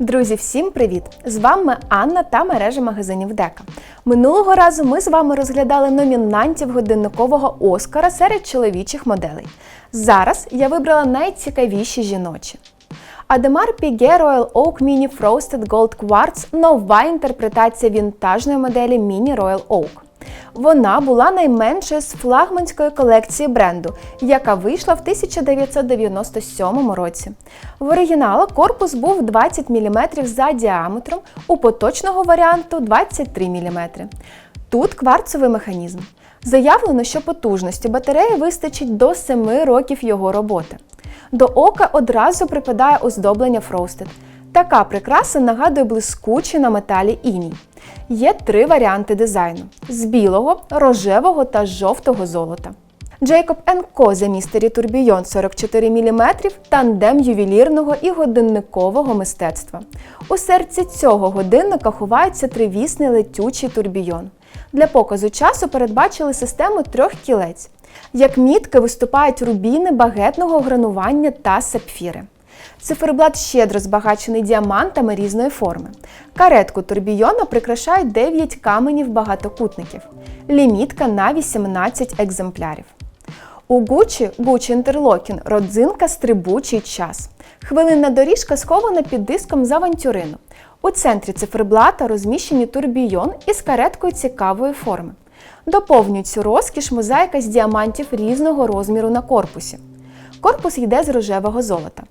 Друзі, всім привіт! З вами Анна та мережа магазинів Дека. Минулого разу ми з вами розглядали номінантів годинникового Оскара серед чоловічих моделей. Зараз я вибрала найцікавіші жіночі. Адемар Piguet Royal Oak Mini Frosted Gold Quartz – нова інтерпретація вінтажної моделі Mini Royal Oak. Вона була найменшою з флагманської колекції бренду, яка вийшла в 1997 році. В оригінала корпус був 20 мм за діаметром, у поточного варіанту 23 мм. Тут кварцовий механізм. Заявлено, що потужності батареї вистачить до 7 років його роботи. До ока одразу припадає оздоблення Frosted. Така прикраса нагадує блискучий на металі іній. Є три варіанти дизайну: з білого, рожевого та жовтого золота. Jacob Co The Mystery Tourbillon 44 мм тандем ювелірного і годинникового мистецтва. У серці цього годинника ховається тривісний летючий турбійон. Для показу часу передбачили систему трьох кілець. Як мітки виступають рубіни багетного гранування та сапфіри. Циферблат щедро збагачений діамантами різної форми. Каретку турбійона прикрашають 9 каменів багатокутників. Лімітка на 18 екземплярів. У Gucci Gucci Interlocking родзинка стрибучий час. Хвилинна доріжка схована під диском з авантюрину. У центрі циферблата розміщені турбійон із кареткою цікавої форми. Доповнюють цю розкіш мозаїка з діамантів різного розміру на корпусі. Корпус йде з рожевого золота.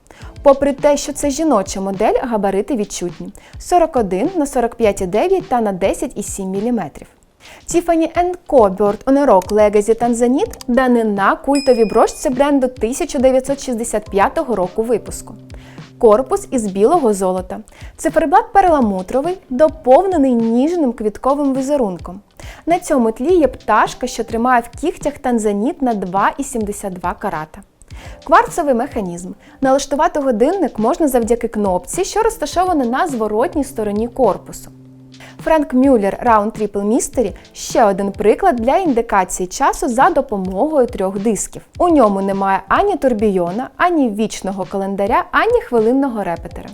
Попри те, що це жіноча модель, габарити відчутні 41 на 45,9 та на 10,7 мм. Tiffany Co. Bird on a Rock Legacy Tanzanite – данина культовій брошці бренду 1965 року випуску. Корпус із білого золота. Циферблат перламутровий, доповнений ніжним квітковим візерунком. На цьому тлі є пташка, що тримає в кігтях танзаніт на 2,72 карата. Кварцовий механізм. Налаштувати годинник можна завдяки кнопці, що розташована на зворотній стороні корпусу. Френк Мюллер Round Triple Mystery – ще один приклад для індикації часу за допомогою трьох дисків. У ньому немає ані турбійона, ані вічного календаря, ані хвилинного репетера.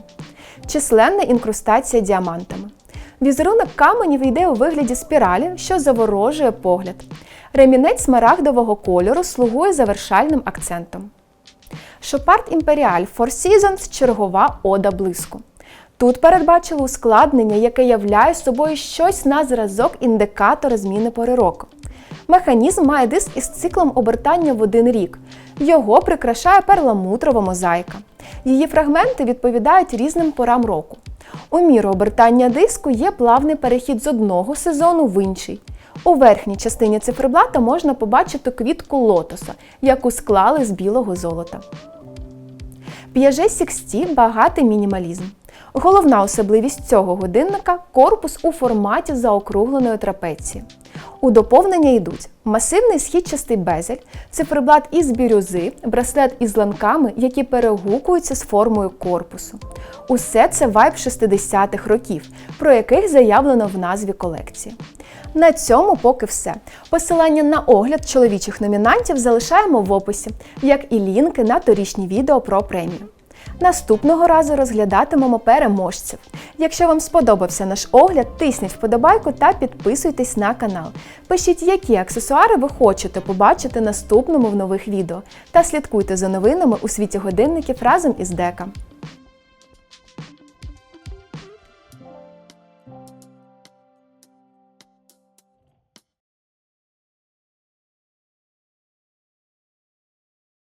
Численна інкрустація діамантами. Візерунок каменів йде у вигляді спіралі, що заворожує погляд. Ремінець смарагдового кольору слугує завершальним акцентом. Шопард Імперіаль Four Seasons чергова ода блиску. Тут передбачили ускладнення, яке являє собою щось на зразок індикатора зміни пори року. Механізм має диск із циклом обертання в один рік. Його прикрашає перламутрова мозаїка. Її фрагменти відповідають різним порам року. У міру обертання диску є плавний перехід з одного сезону в інший. У верхній частині циферблата можна побачити квітку лотоса, яку склали з білого золота. П'яже Сіксті багатий мінімалізм. Головна особливість цього годинника корпус у форматі заокругленої трапеції. У доповнення йдуть масивний східчастий безель, циферблат із бірюзи, браслет із ланками, які перегукуються з формою корпусу. Усе це вайб 60-х років, про яких заявлено в назві колекції. На цьому поки все. Посилання на огляд чоловічих номінантів залишаємо в описі, як і лінки на торічні відео про премію. Наступного разу розглядатимемо переможців. Якщо вам сподобався наш огляд, тисніть вподобайку та підписуйтесь на канал. Пишіть, які аксесуари ви хочете побачити наступному в нових відео. Та слідкуйте за новинами у світі годинників разом із Дека.